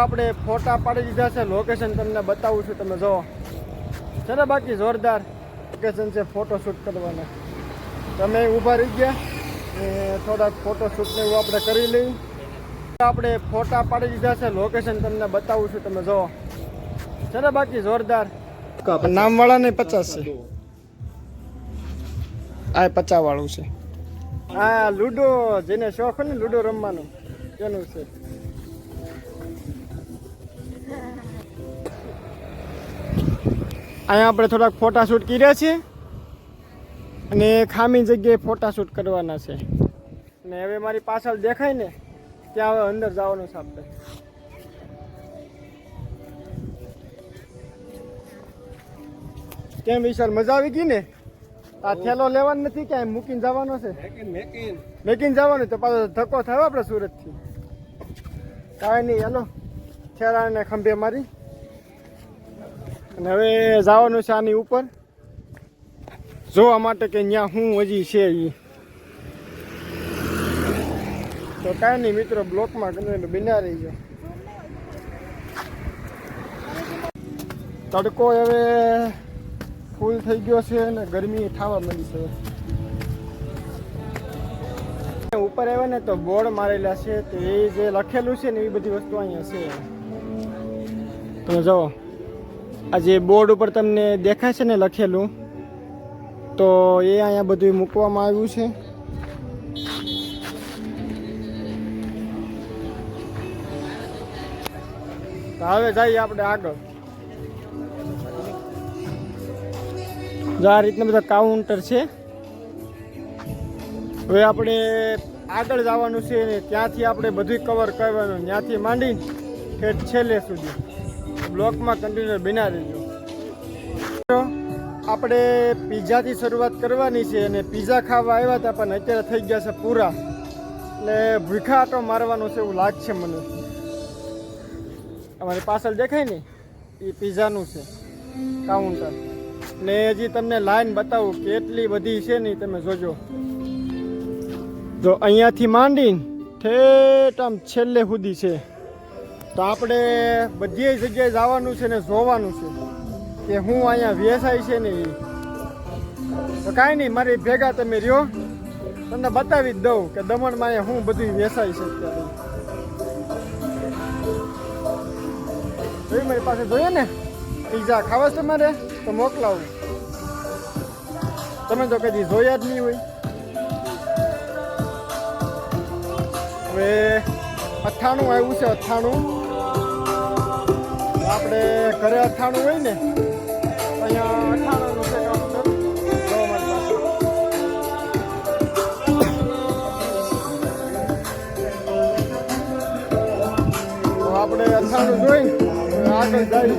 આપણે ફોટા પાડી દીધા છે. લોકેશન તમને બતાવું છું. તમે જો છે ને બાકી જોરદાર લોકેશન છે ફોટોશૂટ કરવાના. તમે ઊભા રહી ગયા ને થોડાક ફોટોશૂટને ને એવું આપણે કરી લઈ. આપણે ફોટા પાડી દીધા છે. લોકેશન તમને બતાવું છું. તમે જો છે ને બાકી જોરદાર. નામ વાળા ને પચાસ છે. આ પચાસ વાળું છે. આ લૂડો જેને શોખ ને લૂડો રમવાનો. કેનું છે. અહીંયા આપણે થોડાક ફોટાશૂટ કર્યા છે અને ખામી જગ્યાએ ફોટાશૂટ કરવાના છે. ને હવે મારી પાછળ દેખાય ને ત્યાં હવે અંદર જવાનું છે આપણે. કેમ વિશાલ મજા આવી ગઈ ને? આ થેલો લેવાનો નથી ક્યાંય મૂકીને જવાનો છે? મેકીને જવાનું તો પાછો ધક્કો થયો આપણે સુરતથી. કાંઈ નહીં હેલો. થેલાને ખંભે મારી. અને હવે જવાનું છે આની ઉપર. જોવા માટે કે ત્યાં હું હજી છે એ તો કાંઈ નહીં મિત્રો, બ્લોકમાં ગમે બિના રહી ગયો. તડકો હવે ફૂલ થઈ ગયો છે અને ગરમી થવા મળી છે. ઉપર આવ્યા ને તો બોર્ડ મારેલા છે, તો એ જે લખેલું છે ને એ બધી વસ્તુ અહીંયા છે. તમે જુઓ. આ જે બોર્ડ ઉપર તમને દેખાય છે ને લખેલું, તો એ અહીંયા બધું મૂકવામાં આવ્યું છે. હવે જઈએ આપણે આગળ. આ રીતના બધા કાઉન્ટર છે. હવે આપણે આગળ જવાનું છે ને ત્યાંથી આપણે બધું કવર કરવાનું. ત્યાંથી ઠેઠ છેલ્લે સુધી. બ્લોકમાં કન્ટિન્યુ બિના રહેજો. આપણે પીઝાથી શરૂઆત કરવાની છે અને પીઝા ખાવા આવ્યા હતા પણ અત્યારે થઈ ગયા છે પૂરા. એટલે ભૂખાટો મારવાનો છે એવું લાગશે મને. અમારી પાર્સલ દેખાય ને? એ પીઝાનું છે. કાઉન્ટર. ને હજી તમને લાઈન બતાવું કેટલી બધી છે ને તમે જોજો. જો અહીંયાથી માંડીને ઠેઠ આમ છેલ્લે સુધી છે. તો આપણે બધી જગ્યાએ જવાનું છે ને જોવાનું છે કે હું અહીંયા વેસાય છે ને તો કાંઈ નહીં, મારી ભેગા તમે રહ્યો. તમને બતાવી જ દઉં કે દમણમાં અહીંયા હું બધું વેસાય છે અત્યારે. મારી પાસે જોઈએ ને? પીઝા ખાવા છે તમારે તો મોકલાવું. તમે તો કદી જોયા જ નહીં હોય. હવે અઠ્ઠાણું આવ્યું છે, અઠ્ઠાણું. આપણે ઘરે અથાણું હોય ને, અહીંયા અઠ્ઠાણુંનું છે કાઉન્ટર આપણે અથાણું જોઈ આગળ જાય.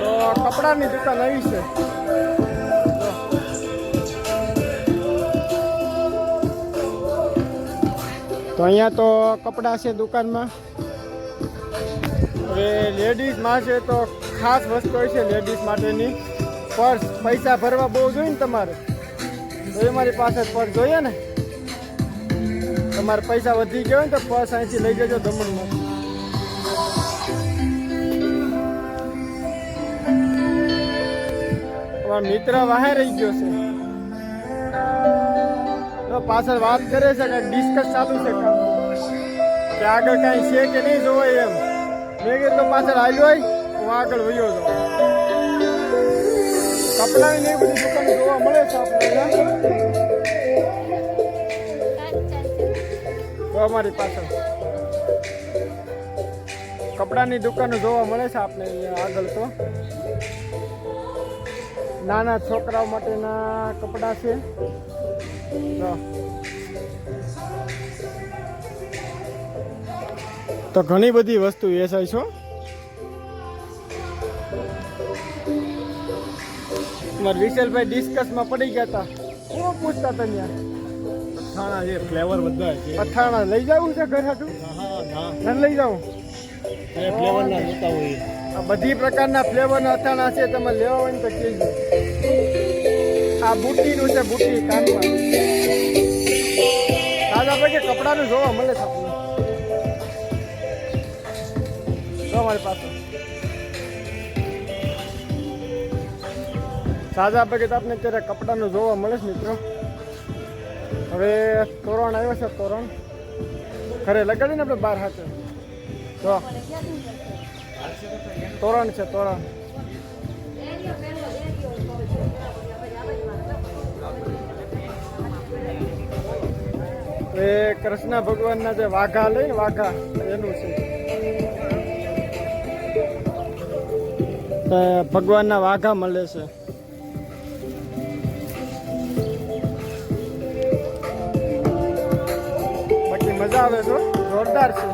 તો કપડાની દુકાન આવી છે. તો અહીંયા તો કપડાં છે દુકાનમાં. હવે લેડીઝ માટે તો ખાસ વસ્તુ હોય છે લેડીઝ માટેની. પર્સ પૈસા ભરવા બહુ જોઈએ ને તમારે. તો એ મારી પાસે પર્સ જોઈએ ને. તમારે પૈસા વધી ગયા હોય ને તો પર્સ અહીંથી લઈ જજો દમણમાં. મિત્ર વાહે રહી ગયો છે. તો પાછળ વાત કરે છે કે ડિસ્કસ ચાલુ છે કે આગળ કાંઈ છે કે નહીં જોવાય એમ. મેં કીધું પાછળ આવ્યો હોય, હું આગળ વયો જાઉં. કપડાની ને એ બધી દુકાન જોવા મળે છે આપણે અહીંયા. તો અમારી પાછળ. કપડાની દુકાનો જોવા મળે છે આપણે અહીંયા આગળ તો. નાના છોકરાઓ માટેના કપડાં છે. તો ઘણી બધી વસ્તુ વેચાય છો મારા વિશાલભાઈ ડિસ્કસમાં પડી ગયા હતા. શું પૂછતા હતા ત્યાં? અથાણા છે ફ્લેવર બધા છે. અથાણા. લઈ જવું છે ઘર તું હા હા ઘર લઈ જાઉં? એ ફ્લેવર ના જોતા હોય આ બધી પ્રકારના ફ્લેવરના અથાણા છે તમે લેવા હોય ને તો કહેજો. આ બુટ્ટીનું છે બુટ્ટી કાનમાં. દાદા ભાઈ કપડાનું જોવા મળે છે સાજા પગે તો આપણે અત્યારે કપડાનું જોવા મળે છે મિત્રો. હવે તોરણ આવ્યો છે તોરણ. ઘરે લગાડીને આપણે બહાર હાથે. જો. તોરણ છે, તોરણ. એ કૃષ્ણ ભગવાનના જે વાઘા લઈને વાઘા, એનું છે. ભગવાનના વાઘા મળે છે. આવે છે. જોરદાર છે.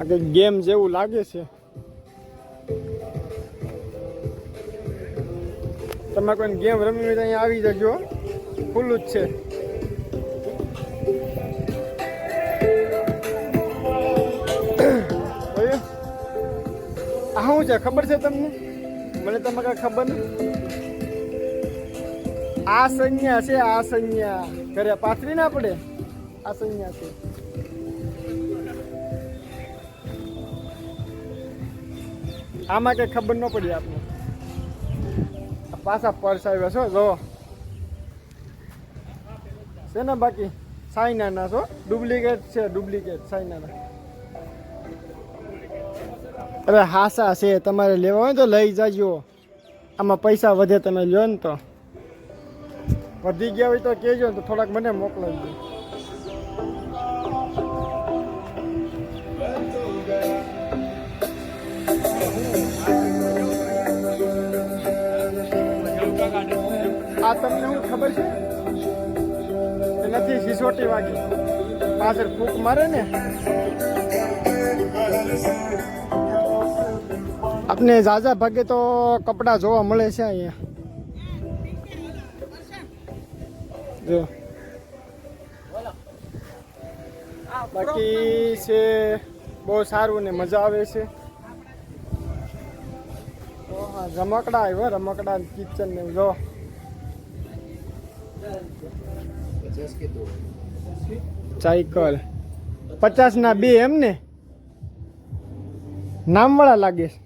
આ ગેમ જેવું લાગે છે. તમે કોઈ ગેમ રમવી હોય તો અહીંયા આવી જજો. ખુલ્લું જ છે. શું છે? ખબર છે તમને? મને તમે કાંઈ ખબર નથી. આ સંજ્ઞા છે, આ સંજ્ઞા ઘરે પાથરી ના પડે? આ સંજ્ઞા છે. આમાં કઈ ખબર ન પડી આપને. પાછા પર્સ આવ્યા છો, જો. છે ને બાકી? સાઈનાના છો? ડુપ્લિકેટ છે, ડુપ્લિકેટ સાઈનાના અરે હાસા છે, તમારે લેવા હોય તો લઈ જાજો. આમાં પૈસા વધે તમે લ્યો ને તો. વધી ગયા હોય તો કહેજો ને તો થોડાક મને મોકલાવી આ તમને શું ખબર છે? નથી સિસોટી વાગી. પાછળ ફૂંક મારે ને? આપને ઝાઝા ભાગે તો કપડાં જોવા મળે છે અહીંયા. જો. બાકી છે, બહુ સારું ને મજા આવે છે. રમકડા આવ્યો રમકડા કિચન ને જો. સાયકલ. પચાસ ના બે એમ ને? નામવાળા લાગે છે.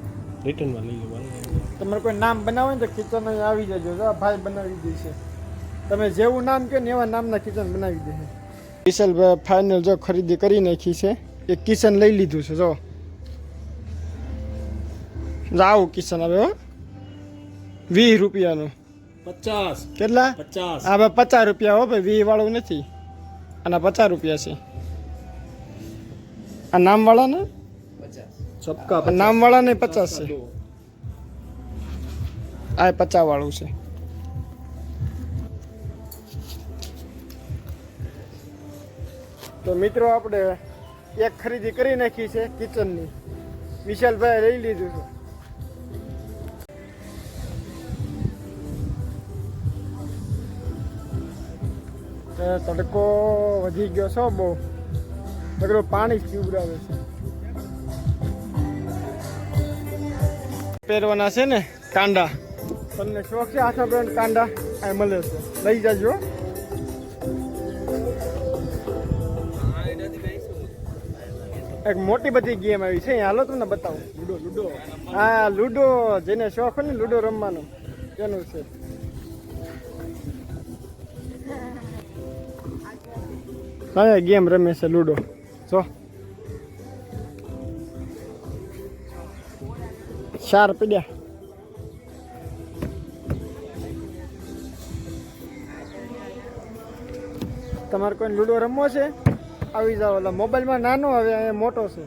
રિટર્નમાં લઈ લેવાનું તમારે કોઈ નામ બનાવે ને તો કિચન આવી જજો. જો ભાઈ બનાવી દેશે તમે જેવું નામ કહો ને એવા નામના કિચન બનાવી દે વિશાલ ફાઇનલ જો ખરીદી કરી નાખી છે. એક કિચન લઈ લીધું છે જો. જો આવું કિચન આવે હો. વીસ રૂપિયાનું. પચાસ. કેટલા? પચાસ. હા ભાઈ પચાસ રૂપિયા હો ભાઈ વીસ વાળું નથી. આના પચાસ રૂપિયા છે. આ નામવાળા ને સબકા નામ વાળા ને પચાસ છે. આ પચાસ વાળું છે. તો મિત્રો આપણે એક ખરીદી કરી નાખી છે કિચનની. વિશાલભાઈ લઈ લીધું છે. તડકો વધી ગયો છો બહુ. તકડો પાણી પીવડાવે છે. પહેરવાના છે ને, કાંડા. તમને શોખ છે? હાથમાં બ્રાન્ડ કાંડા? આ મળે છે. લઈ જાજો એક મોટી બધી ગેમ આવી છે. હાલો તમને બતાવું. Ludo ludo. હા, લૂડો. જેને શોખ હોય ને, લૂડો રમવાનો. તેનું છે. હા ગેમ રમે છે, લૂડો. જો. ચાર પીડ્યા. તમારે કોઈ લૂડો રમવો છે? આવી જાઓ એટલે મોબાઈલમાં નાનો હવે, અહીંયા મોટો છે.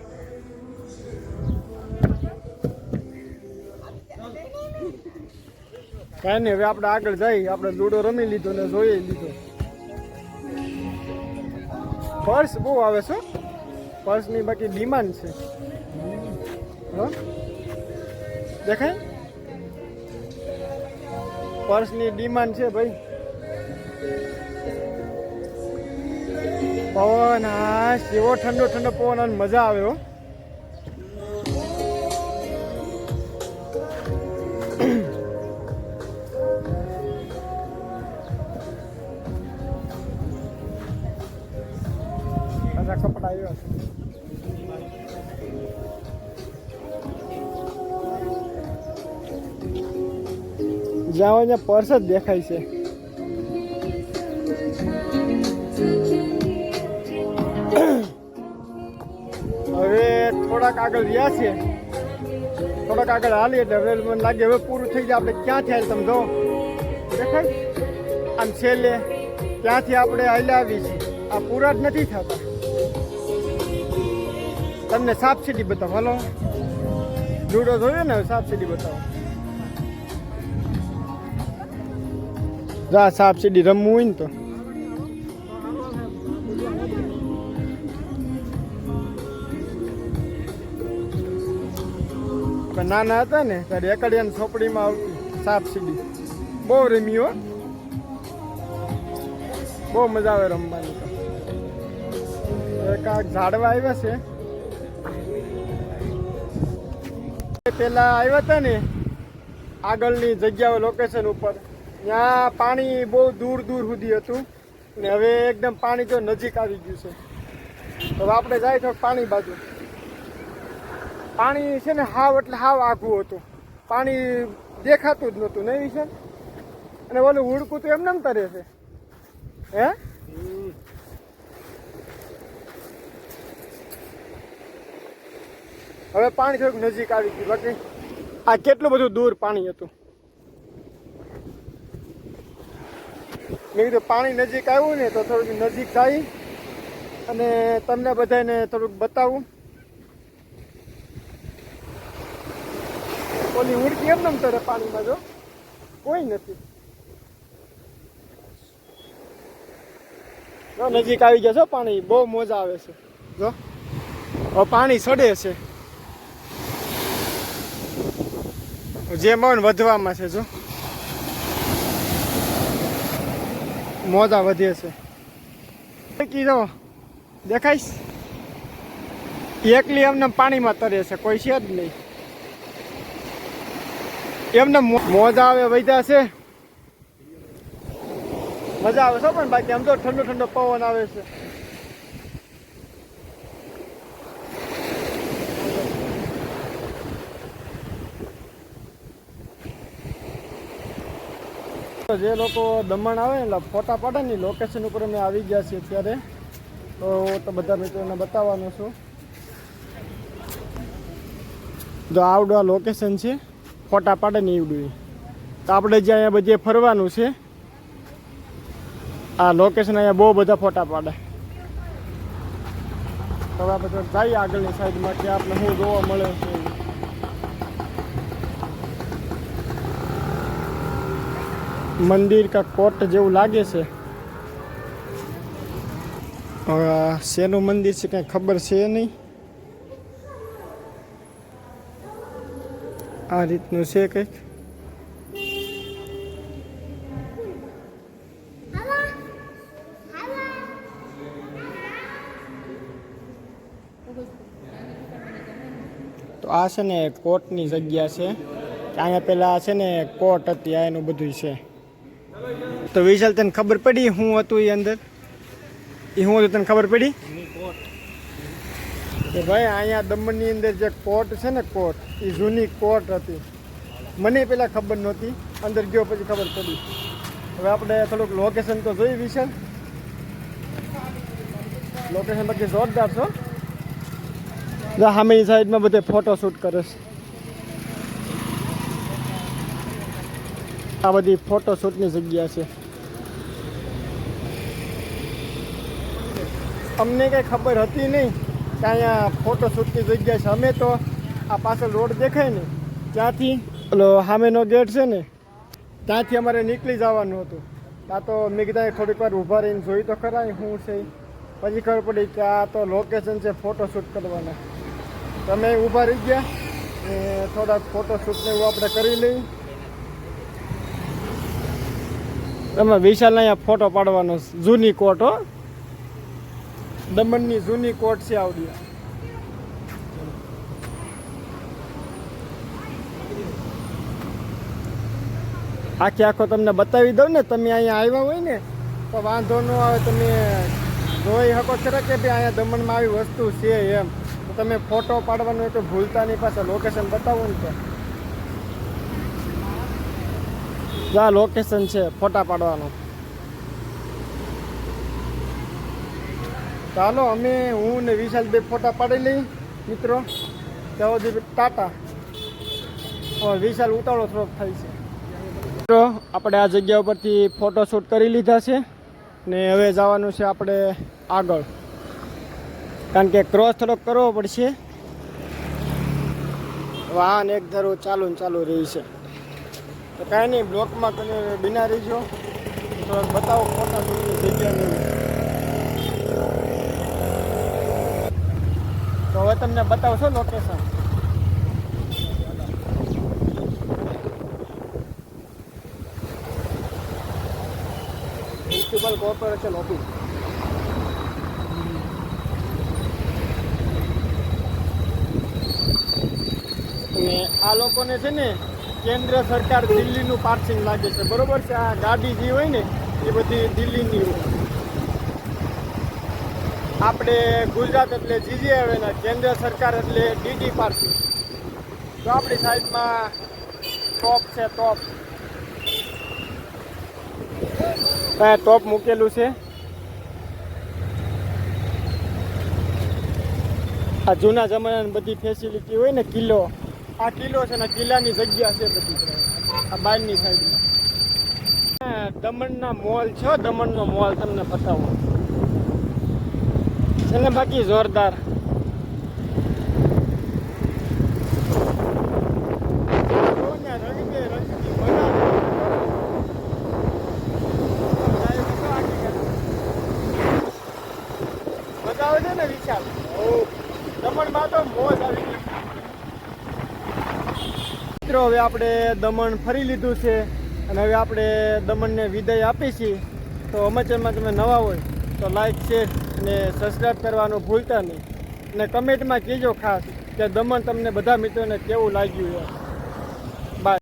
કાંઈ નહીં, હવે આપણે આગળ જઈ, આપણે લૂડો રમી લીધો ને જોઈ લીધો. પર્સ બહુ આવે છે પર્સની બાકી ડિમાન્ડ છે. હો? દેખાય? પર્સની ડિમાન્ડ છે ભાઈ. પવન હા એવો ઠંડો ઠંડો પવન મજા આવે હોય ત્યાં પર્સ જ દેખાય છે. હવે થોડાક આગળ રહ્યા છે થોડાક આગળ હાલી એટલે હવે મને લાગે હવે પૂરું થઈ જાય. આપણે ક્યાં થયા તમે જો દેખાય? આમ છેલ્લે ત્યાંથી આપણે હાલ્યા આવી છીએ. આ પૂરા જ નથી થતા. તમને સાપ સીડી બતાવો. હલો. જુડો જોયો ને સાપ સીડી બતાવો. જા સાપ સીડી રમવું હોય ને તો. નાના હતા ને, ત્યારે એકડિયાની ચોપડીમાં આવતી સાપ સીડી. બહુ રમી હો. બહુ મજા આવે રમવાની આ ઝાડવા આવ્યા છે. પેલા આવ્યા હતા ને, આગળની જગ્યાઓ લોકેશન ઉપર. ત્યાં પાણી બહુ દૂર દૂર સુધી હતું. ને હવે એકદમ પાણી તો નજીક આવી ગયું છે. હવે આપણે જાય તો પાણી બાજુ. પાણી છે ને હાવ એટલે હાવ આઘું હતું. પાણી દેખાતું જ નહોતું, નહીં છે અને ઓલું હુડકું તો એમને એમ તરે છે. હે? હવે પાણી થોડુંક નજીક આવી ગયું. બાકી આ કેટલું બધું દૂર પાણી હતું? મેં કીધું પાણી નજીક આવ્યું ને તો થોડુંક નજીક થાય અને તમને બધાને થોડુંક બતાવું. ઓલી ઉડકી એમ નમ તરે પાણીમાં જો. કોઈ નથી. જો નજીક આવી જશો પાણી, બહુ મજા આવે છે. જો. પાણી સડે છે. જે મન વધવામાં છે, જો. મોજા વધે છે કીધો, દેખાઈશ? એકલી એમને પાણીમાં તરે છે, કોઈ છે જ નહીં. એમને મોજા આવે વૈધા છે. મજા આવે છે પણ બાકી, આમ તો ઠંડો ઠંડો પવન આવે છે. જે લોકો દમણ આવે ને ફોટા પાડે ને લોકેશન ઉપર અમે આવી ગયા છીએ અત્યારે. તો હું તો બધા મિત્રોને બતાવવાનો છું. જો આવડું આ લોકેશન છે, ફોટા પાડે ને એવડું તો આપણે જે અહીંયા બધે ફરવાનું છે, આ લોકેશન અહીંયા બહુ બધા ફોટા પાડે. તો આપણે જઈએ આગળની સાઈડમાં કે આપણે શું જોવા મળે છે. મંદિર કા કોટ જેવું લાગે છે. શેનું મંદિર છે કંઈ ખબર છે નહીં. આ રીતનું છે કંઈક. તો આ છે ને કોર્ટની જગ્યા છે. અહીંયા પેલા છે ને કોર્ટ હતી, આ એનું બધું છે. તો વિશાલ, તને ખબર પડી હું હતું એ અંદર? એ હું હતું તને ખબર પડી? કે ભાઈ, અહીંયા દમણની અંદર જે કોર્ટ છે ને કોર્ટ એ જૂની કોર્ટ હતી. મને પેલા ખબર નહોતી, અંદર ગયો પછી ખબર પડી. હવે આપણે થોડુંક લોકેશન તો જોઈ વિશાલ. લોકેશન બાકી જોરદાર છો સામેની સાઈડમાં બધે ફોટો શૂટ કરે છે. આ બધી ફોટોશૂટની જગ્યા છે. અમને કંઈ ખબર હતી નહીં કે અહીંયા ફોટોશૂટની જગ્યા છે. અમે તો આ પાછળ રોડ દેખાય ને, ત્યાંથી ઓલો સામેનો ગેટ છે ને, ત્યાંથી અમારે નીકળી જવાનું હતું. આ તો મેં કીધા થોડીક વાર ઊભા રહીને જોઈ તો ખરા શું છે. પછી ખબર પડી કે આ તો લોકેશન છે ફોટોશૂટ કરવાના. તમે ઊભા રહી ગયા થોડાક ફોટોશૂટને એવું આપણે કરી લઈ. તમે વિશાલ અહીંયા ફોટો પાડવાનો જૂની કોટ હો. દમણની જૂની કોટ છે આવડી. આખી આખો તમને બતાવી દઉં ને, તમે અહીંયા આવ્યા હોય ને, તો વાંધો ન આવે, તમે જોઈ શકો ખરા કે ભાઈ અહીંયા દમણમાં આવી વસ્તુ છે એમ. તમે ફોટો પાડવાનો તો ભૂલતા નહીં પાછા લોકેશન બતાવો ને તો જો આ લોકેશન છે, ફોટા પાડવાનું. ચાલો, અમે હું ને વિશાલ બે ફોટા પાડી લઈ, મિત્રો. ત્યાં સુધી ટાટા વિશાલ ઉતાવળો થોડોક થાય છે. મિત્રો, આપણે આ જગ્યા ઉપરથી ફોટોશૂટ કરી લીધા છે ને હવે જવાનું છે આપણે આગળ. કારણ કે ક્રોસ થોડોક કરવો પડશે. વાહન એક ધરો ચાલુ ચાલુ રહી છે. તો કાંઈ નહીં, બ્લોકમાં બિના રહીજો. થોડાક બતાવો ફોટા જગ્યાને તો હવે તમને બતાવશો લોકેશન મ્યુનિસિપલ કોર્પોરેશન ઓફિસ અને આ લોકોને છે ને કેન્દ્ર સરકાર દિલ્હીનું પાર્સિંગ લાગે છે. બરોબર છે? આ ગાડી જે હોય ને, એ બધી દિલ્હીની હોય. આપણે ગુજરાત એટલે જીજી આવે ને, કેન્દ્ર સરકાર એટલે ડીડી પાર્સિંગ તો આપણી સાઈડમાં ટોપ છે, ટોપ. ત્યાં ટોપ મૂકેલું છે? આ જૂના જમાનાની બધી ફેસિલિટી હોય ને, કિલ્લો. આ કિલ્લો છે ને કિલ્લાની જગ્યા છે બધી આ બહારની સાઈડમાં. દમણના મોલ છે, દમણનો મોલ તમને બતાવો. છે ને બાકી જોરદાર જુઓ ને, રંગબેરંગી બનાવેલું. મજા આવે છે ને વિશાલ દમણમાં તો મોજ આવી ગઈ મિત્રો હવે આપણે દમણ ફરી લીધું છે અને હવે આપણે દમણને વિદાય આપી છીએ. તો અમાચરમાં તમે નવા હોય તો લાઈક શેર અને સબસ્ક્રાઈબ કરવાનું ભૂલતા નહીં. અને કમેન્ટમાં કહેજો ખાસ કે દમણ તમને બધા મિત્રોને કેવું લાગ્યું છે